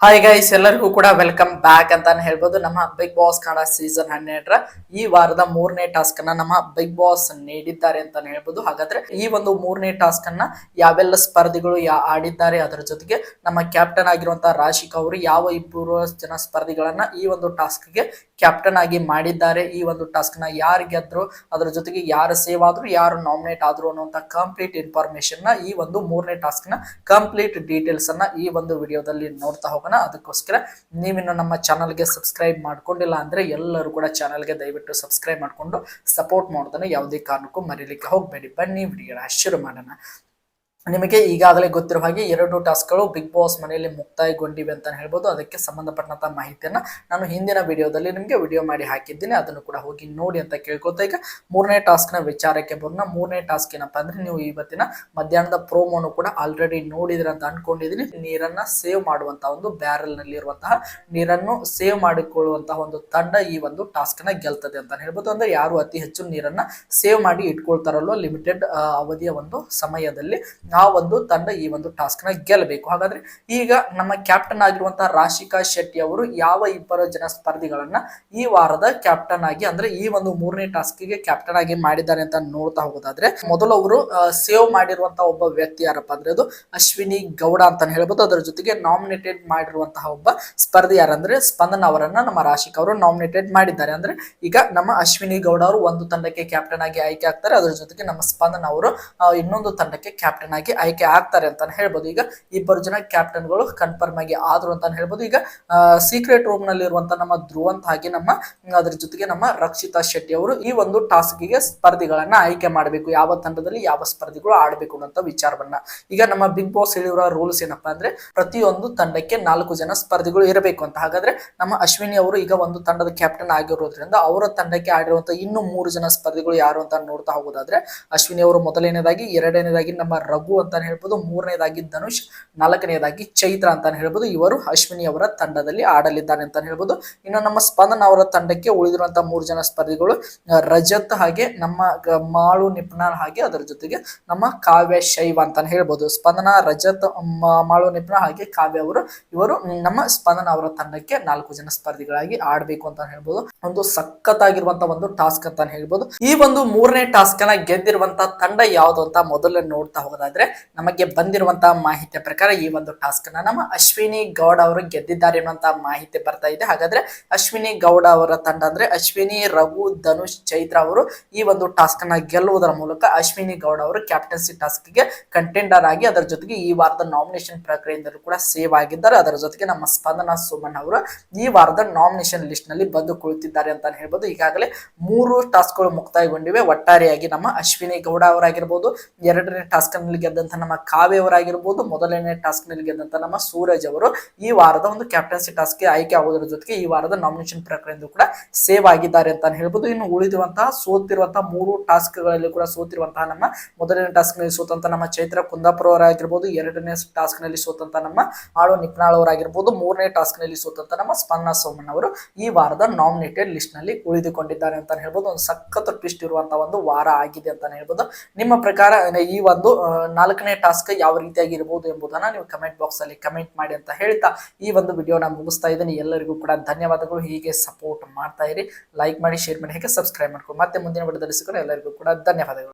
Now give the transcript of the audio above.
Hi guys ಎಲ್ಲರಿಗೂ ಕೂಡ welcome back ಅಂತಾನೆ ಹೇಳ್ಬೋದು. ನಮ್ಮ ಬಿಗ್ ಬಾಸ್ ಕನ್ನಡ ಸೀಸನ್ ಹನ್ನೆರಡರ ಈ ವಾರದ ಮೂರನೇ ಟಾಸ್ಕ್ ಅನ್ನ ನಮ್ಮ ಬಿಗ್ ಬಾಸ್ ನೀಡಿದ್ದಾರೆ ಅಂತಾನೆ ಹೇಳ್ಬೋದು. ಹಾಗಾದ್ರೆ ಈ ಒಂದು ಮೂರನೇ ಟಾಸ್ಕ್ ಅನ್ನ ಯಾವೆಲ್ಲ ಸ್ಪರ್ಧಿಗಳು ಆಡಿದ್ದಾರೆ ಅದರ ಜೊತೆಗೆ ನಮ್ಮ ಕ್ಯಾಪ್ಟನ್ ಆಗಿರುವಂತಹ ರಾಶಿಕ್ ಅವರು ಯಾವ ಇಬ್ಬರು ಜನ ಸ್ಪರ್ಧಿಗಳನ್ನ ಈ ಒಂದು ಟಾಸ್ಕ್ಗೆ ಕ್ಯಾಪ್ಟನ್ ಆಗಿ ಮಾಡಿದ್ದಾರೆ. ಈ ಒಂದು ಟಾಸ್ಕ್ನ ಯಾರು ಗೆದ್ರು, ಅದರ ಜೊತೆಗೆ ಯಾರು ಸೇವ್ ಆದ್ರು, ಯಾರು ನಾಮಿನೇಟ್ ಆದ್ರು ಅನ್ನುವಂತ ಕಂಪ್ಲೀಟ್ ಇನ್ಫಾರ್ಮೇಶನ್ನ ಈ ಒಂದು ಮೂರನೇ ಟಾಸ್ಕ್ನ ಕಂಪ್ಲೀಟ್ ಡೀಟೇಲ್ಸ್ ಅನ್ನ ಈ ಒಂದು ವಿಡಿಯೋದಲ್ಲಿ ನೋಡ್ತಾ ಹೋಗೋಣ. ಅದಕ್ಕೋಸ್ಕರ ನೀವಿನ್ನು ನಮ್ಮ ಚಾನಲ್ಗೆ ಸಬ್ಸ್ಕ್ರೈಬ್ ಮಾಡ್ಕೊಂಡಿಲ್ಲ ಅಂದ್ರೆ ಎಲ್ಲರೂ ಕೂಡ ಚಾನಲ್ಗೆ ದಯವಿಟ್ಟು ಸಬ್ಸ್ಕ್ರೈಬ್ ಮಾಡ್ಕೊಂಡು ಸಪೋರ್ಟ್ ಮಾಡೋದನ್ನ ಯಾವುದೇ ಕಾರಣಕ್ಕೂ ಮರೀಲಿಕ್ಕೆ ಹೋಗಬೇಡಿ. ಬನ್ನಿ ವಿಡಿಯೋನ ಶುರು ಮಾಡೋಣ. ನಿಮಗೆ ಈಗಾಗಲೇ ಗೊತ್ತಿರುವ ಹಾಗೆ ಎರಡು ಟಾಸ್ಕ್ಗಳು ಬಿಗ್ ಬಾಸ್ ಮನೆಯಲ್ಲಿ ಮುಕ್ತಾಯಗೊಂಡಿವೆ ಅಂತ ಹೇಳ್ಬೋದು. ಅದಕ್ಕೆ ಸಂಬಂಧಪಟ್ಟಂತಹ ಮಾಹಿತಿಯನ್ನು ನಾನು ಹಿಂದಿನ ವಿಡಿಯೋದಲ್ಲಿ ನಿಮಗೆ ವಿಡಿಯೋ ಮಾಡಿ ಹಾಕಿದ್ದೀನಿ. ಅದನ್ನು ಕೂಡ ಹೋಗಿ ನೋಡಿ ಅಂತ ಕೇಳ್ಕೊತಾ ಈಗ ಮೂರನೇ ಟಾಸ್ಕ್ನ ವಿಚಾರಕ್ಕೆ ಬರೋಣ. ಮೂರನೇ ಟಾಸ್ಕ್ ಏನಪ್ಪ ಅಂದರೆ ನೀವು ಇವತ್ತಿನ ಮಧ್ಯಾಹ್ನದ ಪ್ರೋಮೋನು ಕೂಡ ಆಲ್ರೆಡಿ ನೋಡಿದ್ರೆ ಅಂತ ಅನ್ಕೊಂಡಿದ್ದೀನಿ. ನೀರನ್ನು ಸೇವ್ ಮಾಡುವಂತ ಒಂದು ಬ್ಯಾರಲ್ನಲ್ಲಿ ಇರುವಂತಹ ನೀರನ್ನು ಸೇವ್ ಮಾಡಿಕೊಳ್ಳುವಂತಹ ಒಂದು ತಂಡ ಈ ಒಂದು ಟಾಸ್ಕ್ನ ಗೆಲ್ತದೆ ಅಂತ ಹೇಳ್ಬೋದು. ಅಂದರೆ ಯಾರು ಅತಿ ಹೆಚ್ಚು ನೀರನ್ನು ಸೇವ್ ಮಾಡಿ ಇಟ್ಕೊಳ್ತಾರಲ್ವ ಲಿಮಿಟೆಡ್ ಅವಧಿಯ ಒಂದು ಸಮಯದಲ್ಲಿ ಆ ಒಂದು ತಂಡ ಈ ಒಂದು ಟಾಸ್ಕ್ನ ಗೆಲ್ಲಬೇಕು. ಹಾಗಾದ್ರೆ ಈಗ ನಮ್ಮ ಕ್ಯಾಪ್ಟನ್ ಆಗಿರುವಂತಹ ರಾಶಿಕಾ ಶೆಟ್ಟಿ ಅವರು ಯಾವ ಇಬ್ಬರು ಜನ ಸ್ಪರ್ಧಿಗಳನ್ನ ಈ ವಾರದ ಕ್ಯಾಪ್ಟನ್ ಆಗಿ ಅಂದ್ರೆ ಈ ಒಂದು ಮೂರನೇ ಟಾಸ್ಕ್ಗೆ ಕ್ಯಾಪ್ಟನ್ ಆಗಿ ಮಾಡಿದ್ದಾರೆ ಅಂತ ನೋಡ್ತಾ ಹೋಗೋದಾದ್ರೆ, ಮೊದಲು ಅವರು ಸೇವ್ ಮಾಡಿರುವಂತಹ ಒಬ್ಬ ವ್ಯಕ್ತಿ ಯಾರಪ್ಪ ಅಂದ್ರೆ ಅದು ಅಶ್ವಿನಿ ಗೌಡ ಅಂತ ಹೇಳ್ಬೋದು. ಅದರ ಜೊತೆಗೆ ನಾಮಿನೇಟೆಡ್ ಮಾಡಿರುವಂತಹ ಒಬ್ಬ ಸ್ಪರ್ಧಿ ಯಾರಂದ್ರೆ ಸ್ಪಂದನ್ ಅವರನ್ನ ನಮ್ಮ ರಾಶಿಕ್ ಅವರು ನಾಮಿನೇಟೆಡ್ ಮಾಡಿದ್ದಾರೆ. ಅಂದ್ರೆ ಈಗ ನಮ್ಮ ಅಶ್ವಿನಿ ಗೌಡ ಅವರು ಒಂದು ತಂಡಕ್ಕೆ ಕ್ಯಾಪ್ಟನ್ ಆಗಿ ಆಯ್ಕೆ ಆಗ್ತಾರೆ. ಅದರ ಜೊತೆಗೆ ನಮ್ಮ ಸ್ಪಂದನ್ ಅವರು ಇನ್ನೊಂದು ತಂಡಕ್ಕೆ ಕ್ಯಾಪ್ಟನ್ ಆಗಿ ಆಯ್ಕೆ ಆಗ್ತಾರೆ ಅಂತಾನೆ ಹೇಳ್ಬೋದು. ಈಗ ಇಬ್ಬರು ಜನ ಕ್ಯಾಪ್ಟನ್ಗಳು ಕನ್ಫರ್ಮ್ ಆಗಿ ಆದ್ರು ಅಂತಾನೆ ಹೇಳ್ಬೋದು. ಈಗ ಸೀಕ್ರೆಟ್ ರೂಮ್ನಲ್ಲಿ ಇರುವಂತ ನಮ್ಮ ಧ್ರುವಂತ ಹಾಗೆ ನಮ್ಮ, ಅದ್ರ ಜೊತೆಗೆ ನಮ್ಮ ರಕ್ಷಿತಾ ಶೆಟ್ಟಿ ಅವರು ಈ ಒಂದು ಟಾಸ್ಕ್ಗೆ ಸ್ಪರ್ಧಿಗಳನ್ನ ಆಯ್ಕೆ ಮಾಡಬೇಕು. ಯಾವ ತಂಡದಲ್ಲಿ ಯಾವ ಸ್ಪರ್ಧಿಗಳು ಆಡಬೇಕು ಅಂತ ವಿಚಾರವನ್ನ. ಈಗ ನಮ್ಮ ಬಿಗ್ ಬಾಸ್ ಹೇಳಿರುವ ರೂಲ್ಸ್ ಏನಪ್ಪಾ ಅಂದ್ರೆ, ಪ್ರತಿಯೊಂದು ತಂಡಕ್ಕೆ ನಾಲ್ಕು ಜನ ಸ್ಪರ್ಧಿಗಳು ಇರಬೇಕು ಅಂತ. ಹಾಗಾದ್ರೆ ನಮ್ಮ ಅಶ್ವಿನಿ ಅವರು ಈಗ ಒಂದು ತಂಡದ ಕ್ಯಾಪ್ಟನ್ ಆಗಿರೋದ್ರಿಂದ ಅವರ ತಂಡಕ್ಕೆ ಆಡಿರುವಂತ ಇನ್ನು ಮೂರು ಜನ ಸ್ಪರ್ಧಿಗಳು ಯಾರು ಅಂತ ನೋಡ್ತಾ ಹೋಗೋದಾದ್ರೆ, ಅಶ್ವಿನಿ ಅವರು ಮೊದಲನೇದಾಗಿ, ಎರಡನೇದಾಗಿ ನಮ್ಮ ರಘು ಅಂತಾನೆ ಹೇಳ್ಬೋದು, ಮೂರನೇದಾಗಿ ಧನುಷ್, ನಾಲ್ಕನೇದಾಗಿ ಚೈತ್ರ ಅಂತಾನೆ ಹೇಳ್ಬೋದು, ಇವರು ಅಶ್ವಿನಿ ಅವರ ತಂಡದಲ್ಲಿ ಆಡಲಿದ್ದಾರೆ ಅಂತಾನೆ ಹೇಳ್ಬೋದು. ಇನ್ನು ನಮ್ಮ ಸ್ಪಂದನ ಅವರ ತಂಡಕ್ಕೆ ಉಳಿದಿರುವಂತಹ ಮೂರು ಜನ ಸ್ಪರ್ಧಿಗಳು ರಜತ್ ಹಾಗೆ ನಮ್ಮ ಮಾಳು ನಿಪ್ನಾಳ್ ಹಾಗೆ ಅದರ ಜೊತೆಗೆ ನಮ್ಮ ಕಾವ್ಯ ಶೈವ ಅಂತಾನೆ ಹೇಳ್ಬೋದು. ಸ್ಪಂದನ, ರಜತ್ ಮಾಳು ನಿಪ್ನ ಹಾಗೆ ಕಾವ್ಯ ಅವರು, ಇವರು ನಮ್ಮ ಸ್ಪಂದನ ಅವರ ತಂಡಕ್ಕೆ ನಾಲ್ಕು ಜನ ಸ್ಪರ್ಧಿಗಳಾಗಿ ಆಡ್ಬೇಕು ಅಂತ ಹೇಳ್ಬೋದು. ಒಂದು ಸಖತ್ ಆಗಿರುವಂತಹ ಒಂದು ಟಾಸ್ಕ್ ಅಂತ ಹೇಳ್ಬೋದು. ಈ ಒಂದು ಮೂರನೇ ಟಾಸ್ಕ್ನ ಗೆದ್ದಿರುವಂತ ತಂಡ ಯಾವ್ದು ಅಂತ ಮೊದಲೇ ನೋಡ್ತಾ ಹೋಗೋದಾದ್ರೆ ನಮಗೆ ಬಂದಿರುವಂತಹ ಮಾಹಿತಿಯ ಪ್ರಕಾರ ಈ ಒಂದು ಟಾಸ್ಕ್ನ ನಮ್ಮ ಅಶ್ವಿನಿ ಗೌಡ ಅವರು ಗೆದ್ದಿದ್ದಾರೆ ಅನ್ನುವಂತಹ ಮಾಹಿತಿ ಬರ್ತಾ ಇದೆ. ಹಾಗಾದ್ರೆ ಅಶ್ವಿನಿ ಗೌಡ ಅವರ ತಂಡ ಅಂದ್ರೆ ಅಶ್ವಿನಿ, ರಘು, ಧನುಷ್, ಚೈತ್ರ ಅವರು ಈ ಒಂದು ಟಾಸ್ಕ್ನ ಗೆಲ್ಲುವುದರ ಮೂಲಕ ಅಶ್ವಿನಿ ಗೌಡ ಅವರು ಕ್ಯಾಪ್ಟನ್ಸಿ ಟಾಸ್ಕ್ಗೆ ಕಂಟೆಂಡರ್ ಆಗಿ ಅದರ ಜೊತೆಗೆ ಈ ವಾರದ ನಾಮಿನೇಷನ್ ಪ್ರಕ್ರಿಯೆಯಿಂದಲೂ ಕೂಡ ಸೇವ್ ಆಗಿದ್ದಾರೆ. ಅದರ ಜೊತೆಗೆ ನಮ್ಮ ಸ್ಪಂದನಾ ಸುಮನ್ ಅವರು ಈ ವಾರದ ನಾಮಿನೇಷನ್ ಲಿಸ್ಟ್ನಲ್ಲಿ ಬಂದು ಕುಳಿತಿದ್ದಾರೆ ಅಂತ ಹೇಳ್ಬೋದು. ಈಗಾಗಲೇ ಮೂರು ಟಾಸ್ಕ್ಗಳು ಮುಕ್ತಾಯಗೊಂಡಿವೆ. ಒಟ್ಟಾರೆಯಾಗಿ ನಮ್ಮ ಅಶ್ವಿನಿ ಗೌಡ ಅವರಾಗಿರ್ಬೋದು. ಎರಡನೇ ಟಾಸ್ಕ್ನಲ್ಲಿ ಗೆದ್ದಂತ ನಮ್ಮ ಕಾವ್ಯ ಅವರಾಗಿರ್ಬೋದು, ಮೊದಲನೇ ಟಾಸ್ಕ್ನಲ್ಲಿ ಗೆದ್ದಂತ ನಮ್ಮ ಸೂರಜ್ ಅವರು ಈ ವಾರದ ಒಂದು ಕ್ಯಾಪ್ಟನ್ಸಿ ಟಾಸ್ಕ್ಗೆ ಆಯ್ಕೆ ಆಗೋದ್ರ ಜೊತೆಗೆ ಈ ವಾರದ ನಾಮಿನೇಷನ್ ಪ್ರಕ್ರಿಯೆಯಿಂದ ಕೂಡ ಸೇವ್ ಆಗಿದ್ದಾರೆ ಅಂತ ಹೇಳ್ಬೋದು. ಇನ್ನು ಉಳಿದಿರುವಂತಹ, ಸೋತಿರುವಂತಹ ಮೂರು ಟಾಸ್ಕ್ಗಳಲ್ಲಿ ಕೂಡ ಸೋತಿರುವಂತಹ ನಮ್ಮ ಮೊದಲನೇ ಟಾಸ್ಕ್ನಲ್ಲಿ ಸೋತಂತ ನಮ್ಮ ಚೈತ್ರ ಕುಂದಾಪುರ ಅವರಾಗಿರ್ಬೋದು, ಎರಡನೇ ಟಾಸ್ಕ್ನಲ್ಲಿ ಸೋತಂತ ನಮ್ಮ ಆಳು ನಿಪ್ನಾಳ್ ಅವರಾಗಿರ್ಬೋದು, ಮೂರನೇ ಟಾಸ್ಕ್ನಲ್ಲಿ ಸೋತಂತ ನಮ್ಮ ಸ್ಪನ್ನ ಸೋಮಣ್ಣ ಅವರು ಈ ವಾರದ ನಾಮಿನೇಟೆಡ್ ಲಿಸ್ಟ್ನಲ್ಲಿ ಉಳಿದುಕೊಂಡಿದ್ದಾರೆ ಅಂತ ಹೇಳ್ಬೋದು. ಒಂದು ಸಖತ್ ಟ್ವಿಸ್ಟ್ ಇರುವಂತಹ ಒಂದು ವಾರ ಆಗಿದೆ ಅಂತಾನೆ ಹೇಳ್ಬೋದು. ನಿಮ್ಮ ಪ್ರಕಾರ ಈ ಒಂದು ನಾಲ್ಕನೇ ಟಾಸ್ಕ್ ಯಾವ ರೀತಿಯಾಗಿ ಇರಬಹುದು ಎಂಬುದನ್ನ ನೀವು ಕಮೆಂಟ್ ಬಾಕ್ಸ್ ಅಲ್ಲಿ ಕಮೆಂಟ್ ಮಾಡಿ ಅಂತ ಹೇಳ್ತಾ ಈ ಒಂದು ವಿಡಿಯೋನ ಮುಗಿಸ್ತಾ ಇದ್ದೀನಿ. ಎಲ್ಲರಿಗೂ ಕೂಡ ಧನ್ಯವಾದಗಳು. ಹೀಗೆ ಸಪೋರ್ಟ್ ಮಾಡ್ತಾ ಇರಿ. ಲೈಕ್ ಮಾಡಿ ಶೇರ್ ಮಾಡಿ, ಹೇಗೆ ಸಬ್ಸ್ಕ್ರೈಬ್ ಮಾಡ್ಕೊಂಡು ಮತ್ತೆ ಮುಂದಿನ ವಿಡಿಯೋದಲ್ಲಿ ಸಿಗೋಣ. ಎಲ್ಲರಿಗೂ ಕೂಡ ಧನ್ಯವಾದಗಳು.